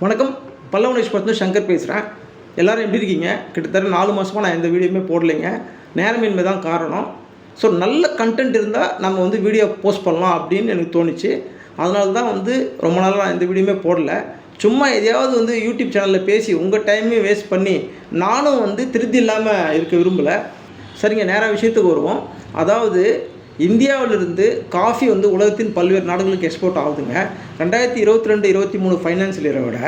வணக்கம். பல்லவனேஷ் பார்த்து சங்கர் பேசுகிறேன் எல்லாரும் எப்படி இருக்கீங்க? கிட்டத்தட்ட நாலு மாதமாக நான் எந்த வீடியோமே போடலைங்க. நேரமின்மை தான் காரணம். ஸோ நல்ல கண்டென்ட் இருந்தால் நம்ம வந்து வீடியோ போஸ்ட் பண்ணலாம் அப்படின்னு எனக்கு தோணுச்சு. அதனால தான் வந்து ரொம்ப நாளாக நான் எந்த வீடியோமே போடல. சும்மா எதையாவது வந்து யூடியூப் சேனலில் பேசி உங்கள் டைமையும் வேஸ்ட் பண்ணி நானும் வந்து திருத்தி இல்லாமல் இருக்க விரும்பலை. சரிங்க நேராக விஷயத்துக்கு வருவோம். அதாவது இந்தியாவிலிருந்து காஃபி வந்து உலகத்தின் பல்வேறு நாடுகளுக்கு எக்ஸ்போர்ட் ஆகுதுங்க. ரெண்டாயிரத்தி இருபத்தி ரெண்டு இருபத்தி மூணு ஃபைனான்சியல் இயரை விட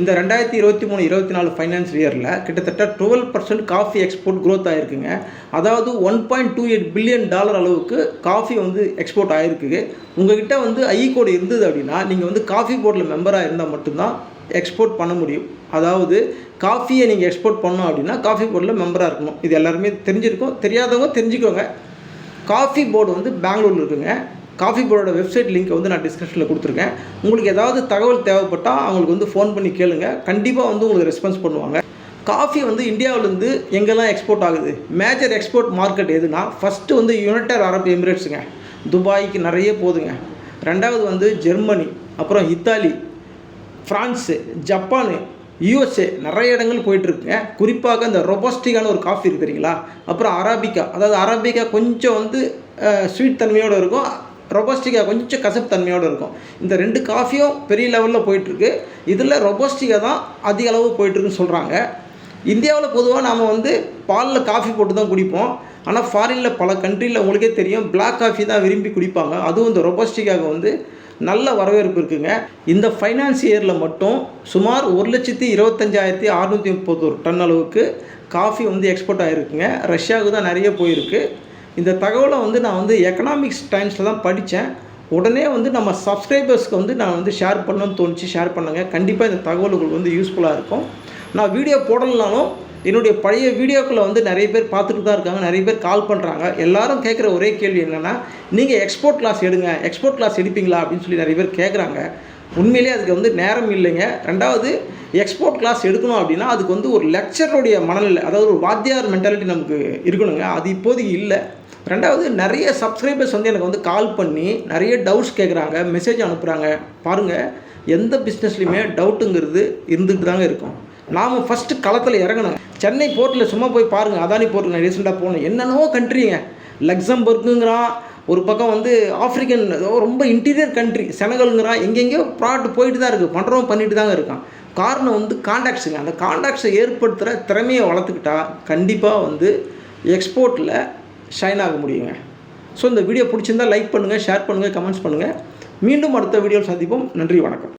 இந்த ரெண்டாயிரத்தி இருபத்தி மூணு இருபத்தி நாலு ஃபைனான்சியல் இயரில் கிட்டத்தட்ட twelve percent coffee export growth ஆகிருக்குங்க அதாவது one point two eight billion dollar அளவுக்கு காஃபி வந்து எக்ஸ்போர்ட் ஆகிருக்கு உங்ககிட்ட வந்து ஐ கோடு இருந்தது அப்படின்னா நீங்கள் வந்து காஃபி போர்டில் மெம்பராக இருந்தால் மட்டும்தான் எக்ஸ்போர்ட் பண்ண முடியும். அதாவது காஃபியை நீங்கள் எக்ஸ்போர்ட் பண்ணோம் அப்படின்னா காஃபி போர்டில் மெம்பராக இருக்கணும். இது எல்லாருமே தெரிஞ்சிருக்கும். தெரியாதவங்க தெரிஞ்சுக்கோங்க. காஃபி போர்டு வந்து பெங்களூரில் இருக்குங்க. காஃபி போர்டோட வெப்சைட் லிங்க் வந்து நான் டிஸ்கிரிப்ஷனில் கொடுத்துருக்கேன். உங்களுக்கு ஏதாவது தகவல் தேவைப்பட்டால் அவங்களுக்கு வந்து ஃபோன் பண்ணி கேளுங்க. கண்டிப்பாக வந்து உங்களுக்கு ரெஸ்பான்ஸ் பண்ணுவாங்க. காஃபி வந்து இந்தியாவிலேருந்து எங்கெல்லாம் எக்ஸ்போர்ட் ஆகுது? மேஜர் எக்ஸ்போர்ட் மார்க்கெட் எதுனா ஃபஸ்ட்டு வந்து யுனைடெட் அரப் எமிரேட்ஸுங்க. துபாய்க்கு நிறைய போதுங்க ரெண்டாவது வந்து ஜெர்மனி அப்புறம் இத்தாலி ஃப்ரான்ஸு ஜப்பானு யூஎஸ்ஏ நிறைய இடங்கள் போயிட்டுருக்குங்க குறிப்பாக இந்த ரொபோஸ்டிக்கான ஒரு காஃபி இருக்குது தெரியுங்களா? அப்புறம் அராபிக்கா அதாவது அராபிக்கா கொஞ்சம் வந்து ஸ்வீட் தன்மையோடு இருக்கும். ரொபோஸ்டிக்கா கொஞ்சம் கசப்பு தன்மையோடு இருக்கும். இந்த ரெண்டு காஃபியும் பெரிய லெவலில் போயிட்டுருக்கு. இதில் ரொபோஸ்டிக்கா தான் அதிக அளவு போயிட்டுருக்குன்னு சொல்கிறாங்க இந்தியாவில் பொதுவாக நாம் வந்து பாலில் காஃபி போட்டு தான் குடிப்போம் ஆனால் ஃபாரினில் பல கண்ட்ரியில் உங்களுக்கே தெரியும் பிளாக் காஃபி தான் விரும்பி குடிப்பாங்க. அதுவும் இந்த ரொபாஸ்டிக்காக வந்து நல்ல வரவேற்பு இருக்குங்க. இந்த ஃபைனான்ஸ் இயரில் மட்டும் சுமார் ஒரு லட்சத்தி இருபத்தஞ்சாயிரத்தி அறுநூற்றி முப்பத்தொரு டன் அளவுக்கு காஃபி வந்து எக்ஸ்போர்ட் ஆகிருக்குங்க ரஷ்யாவுக்கு தான் நிறைய போயிருக்கு. இந்த தகவலை வந்து நான் வந்து எக்கனாமிக்ஸ் டைம்ஸில் தான் படித்தேன் உடனே வந்து நம்ம சப்ஸ்கிரைபர்ஸ்க்கு வந்து நான் வந்து ஷேர் பண்ணணும்னு தோணுச்சு. ஷேர் பண்ணுங்க. கண்டிப்பாக இந்த தகவல் உங்களுக்கு வந்து யூஸ்ஃபுல்லாக இருக்கும். நான் வீடியோ போடலனாலும் என்னுடைய பழைய வீடியோக்களை வந்து நிறைய பேர் பார்த்துட்டு தான் இருக்காங்க நிறைய பேர் கால் பண்ணுறாங்க எல்லாரும் கேட்குற ஒரே கேள்வி என்னென்னா நீங்கள் எக்ஸ்போர்ட் கிளாஸ் எடுங்க எக்ஸ்போர்ட் கிளாஸ் எடுப்பீங்களா அப்படின்னு சொல்லி நிறைய பேர் கேட்குறாங்க. உண்மையிலே அதுக்கு வந்து நேரம் இல்லைங்க. ரெண்டாவது எக்ஸ்போர்ட் கிளாஸ் எடுக்கணும் அப்படின்னா அதுக்கு வந்து ஒரு லெக்சருடைய மனநிலை அதாவது ஒரு வாத்தியார் மென்டாலிட்டி நமக்கு இருக்கணுங்க. அது இப்போதைக்கு இல்லை. ரெண்டாவது நிறைய சப்ஸ்கிரைபர்ஸ் வந்து எனக்கு வந்து கால் பண்ணி நிறைய டவுட்ஸ் கேட்குறாங்க மெசேஜ் அனுப்புகிறாங்க பாருங்கள் எந்த பிஸ்னஸ்லையுமே டவுட்டுங்கிறது இருந்துகிட்டு தாங்க இருக்கும். நாம் ஃபஸ்ட்டு களத்தில் இறங்கணும். சென்னை போர்ட்டில் சும்மா போய் பாருங்கள் அதானி போர்ட்டில் நான் ரீசெண்டாக போனேன். என்னென்னவோ கண்ட்ரிங்க லக்சம்பர்க்குங்கிறான் ஒரு பக்கம் வந்து ஆஃப்ரிக்கன் ரொம்ப இன்டீரியர் கண்ட்ரி செனகலுங்கிறான் எங்கெங்கேயோ ப்ராடக்ட் போயிட்டு தான் இருக்குது பண்ணுறவன் பண்ணிட்டு தாங்க இருக்கான். காரணம் வந்து காண்டாக்ட்ஸுங்க அந்த காண்டாக்ட்ஸை ஏற்படுத்துகிற திறமையை வளர்த்துக்கிட்டா கண்டிப்பாக வந்து எக்ஸ்போர்ட்டில் ஷைன் ஆக முடியுங்க. ஸோ இந்த வீடியோ பிடிச்சிருந்தால் லைக் பண்ணுங்கள் ஷேர் பண்ணுங்கள் கமெண்ட்ஸ் பண்ணுங்கள் மீண்டும் அடுத்த வீடியோவில் சந்திப்போம். நன்றி வணக்கம்.